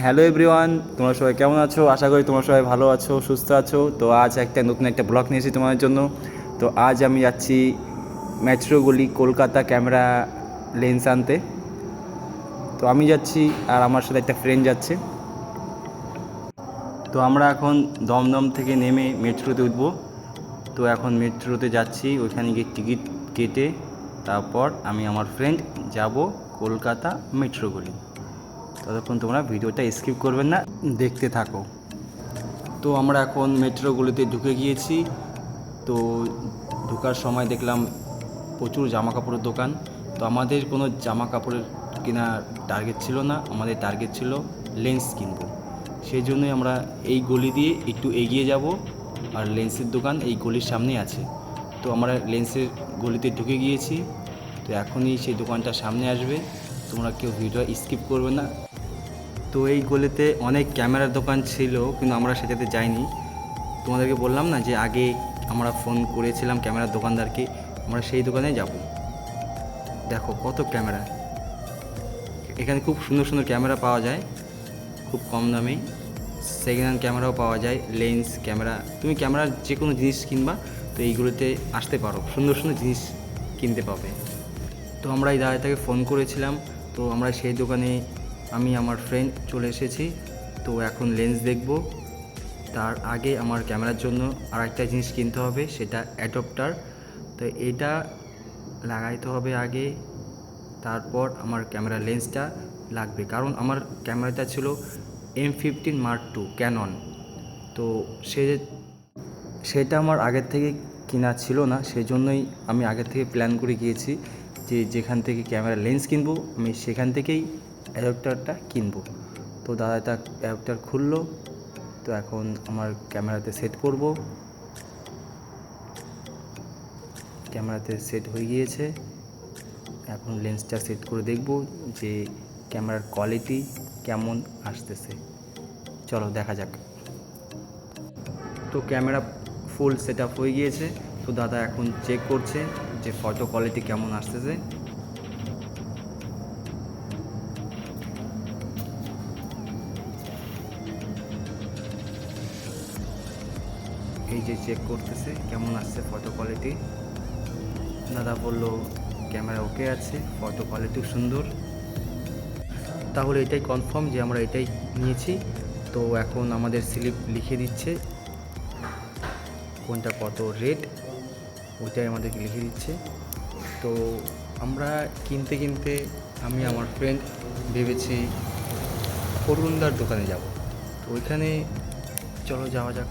Hello everyone, তোমরা সবাই কেমন আছো? আশা করি তোমরা সবাই ভালো আছো, সুস্থ আছো। তো আজ একটা নতুন একটা ব্লগ নিয়েছি তোমাদের জন্য। তো আজ আমি যাচ্ছি মেট্রোগুলি কলকাতা ক্যামেরা লেন্স আনতে। তো আমি যাচ্ছি আর আমার সাথে একটা ফ্রেন্ড যাচ্ছে। তো আমরা এখন দমদম থেকে নেমে মেট্রোতে উঠবো। তো এখন মেট্রোতে যাচ্ছি, ওইখানে গিয়ে টিকিট কেটে তারপর আমি আমার ফ্রেন্ড যাব কলকাতা মেট্রোগুলি ততক্ষণ তোমরা ভিডিওটা স্কিপ করবেন না, দেখতে থাকো। তো আমরা এখন মেট্রোগুলিতে ঢুকে গিয়েছি। তো ঢোকার সময় দেখলাম প্রচুর জামা কাপড়ের দোকান। তো আমাদের কোনো জামা কাপড়ের কেনা টার্গেট ছিল না, আমাদের টার্গেট ছিল লেন্স কিনবো। সেই জন্যই আমরা এই গলি দিয়ে একটু এগিয়ে যাব আর লেন্সের দোকান এই গলির সামনেই আছে। তো আমরা লেন্সের গলিতে ঢুকে গিয়েছি। তো এখনই সেই দোকানটা সামনে আসবে। তোমরা কেউ ভিডিও স্কিপ করবে না। তো এই গলিতে অনেক ক্যামেরার দোকান ছিল, কিন্তু আমরা সেটাতে যাইনি। তোমাদেরকে বললাম না যে আগে আমরা ফোন করেছিলাম ক্যামেরার দোকানদারকে, আমরা সেই দোকানে যাব। দেখো কত ক্যামেরা। এখানে খুব সুন্দর সুন্দর ক্যামেরা পাওয়া যায়, খুব কম দামে। সেকেন্ড হ্যান্ড ক্যামেরাও পাওয়া যায় লেন্স ক্যামেরা। তুমি ক্যামেরার যে কোনো জিনিস কিনবা, তো এইগুলোতে আসতে পারো। সুন্দর সুন্দর জিনিস কিনতে পাবে। তো আমরা এই দাদাটাকে ফোন করেছিলাম, তো আমরা সেই দোকানে আমি আমার ফ্রেন্ড চলে এসেছি, তো এখন লেন্স দেখব। তার আগে আমার ক্যামেরার জন্য আর একটা জিনিস কিনতে হবে, সেটা অ্যাডপ্টার তো এটা লাগাইতে হবে আগে, তারপর আমার ক্যামেরা লেন্সটা লাগবে। কারণ আমার ক্যামেরাটা ছিল M fifteen mark two Canon তো সে সেটা আমার আগের থেকে কেনা ছিল না, সেজন্যই আমি আগের থেকে প্ল্যান করে গিয়েছি যে যেখান থেকে ক্যামেরা লেন্স কিনবো, আমি সেখান থেকেই অ্যাডাপ্টারটা কিনবো। তো দাদাটা অ্যাডাপ্টার খুললো, তো এখন আমার ক্যামেরাতে সেট করব। ক্যামেরাতে সেট হয়ে গিয়েছে। এখন লেন্সটা সেট করে দেখব যে ক্যামেরার কোয়ালিটি কেমন আসতেছে। চলো দেখা যাক। তো ক্যামেরা ফুল সেট হয়ে গিয়েছে। তো দাদা এখন চেক করছে যে ফটো কোয়ালিটি কেমন আসতেছে। এই যে চেক করতেছে, কেমন আসছে ফটো কোয়ালিটি দাদা বলল ক্যামেরা ওকে আছে ফটো কোয়ালিটিও সুন্দর। তাহলে এটাই কনফার্ম যে আমরা এটাই নিয়েছি। তো এখন আমাদের স্লিপ লিখে দিচ্ছে। কোনটা কত রেট ওইটাই আমাদেরকে লিখে দিচ্ছে। তো আমরা কিনতে কিনতে আমি আমার ফ্রেন্ড ভেবেছি, অরুণদার দোকানে যাব। তো ওইখানে চলো যাওয়া যাক।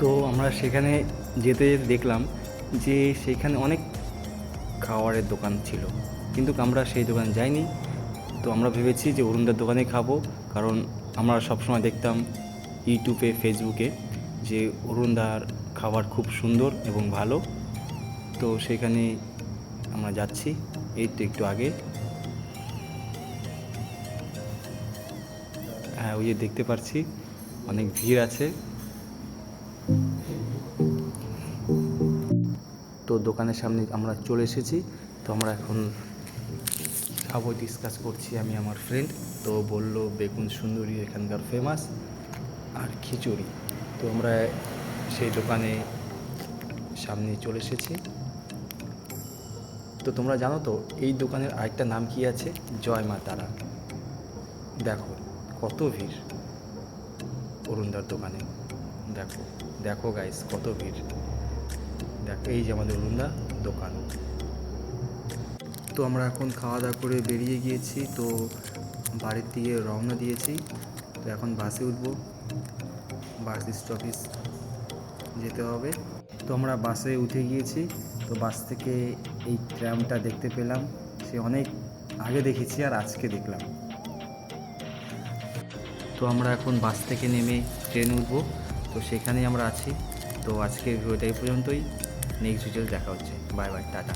তো আমরা সেখানে যেতে যেতে দেখলাম যে সেখানে অনেক খাওয়ারের দোকান ছিল। কিন্তু আমরা সেই দোকানে যাইনি। তো আমরা ভেবেছি যে অরুণদার দোকানে খাব। কারণ আমরা সবসময় দেখতাম ইউটিউবে, ফেসবুকে যে অরুণদার খাবার খুব সুন্দর এবং ভালো। তো সেখানে আমরা যাচ্ছি। এই তো একটু আগে। হ্যাঁ ওই যে দেখতে পাচ্ছি অনেক ভিড় আছে। তো দোকানের সামনে আমরা চলে এসেছি। তো আমরা এখন খাব ডিসকাস করছি আমি আমার ফ্রেন্ড তো বলল, বেগুন সুন্দরী এখানকার ফেমাস আর খিচুড়ি। তো আমরা সেই দোকানে সামনে চলে এসেছি। তো তোমরা জানো তো, এই দোকানের আরেকটা নাম কি আছে? জয় মা তারা। দেখো, কত ভিড়। অরুণদার দোকানে। দেখো দেখো গাইস কত ভিড়। দেখো, এই যে আমাদের অরুণদা দোকান। তো আমরা এখন খাওয়া দাওয়া করে বেরিয়ে গিয়েছি, তো বাড়ির দিকে রওনা দিয়েছি। তো এখন বাসে উঠবো, বাস স্টপিস যেতে হবে। তো আমরা বাসে উঠে গিয়েছি, তো বাস থেকে এই ট্র্যামটা দেখতে পেলাম। সে অনেক আগে দেখেছি আর আজকে দেখলাম। তো আমরা এখন বাস থেকে নেমে ট্রেন উঠবো, তো সেখানেই আমরা আছি। তো আজকের ভিডিওটা এই পর্যন্তই। নেক্সট ভিডিও দেখা হচ্ছে। Bye bye tata.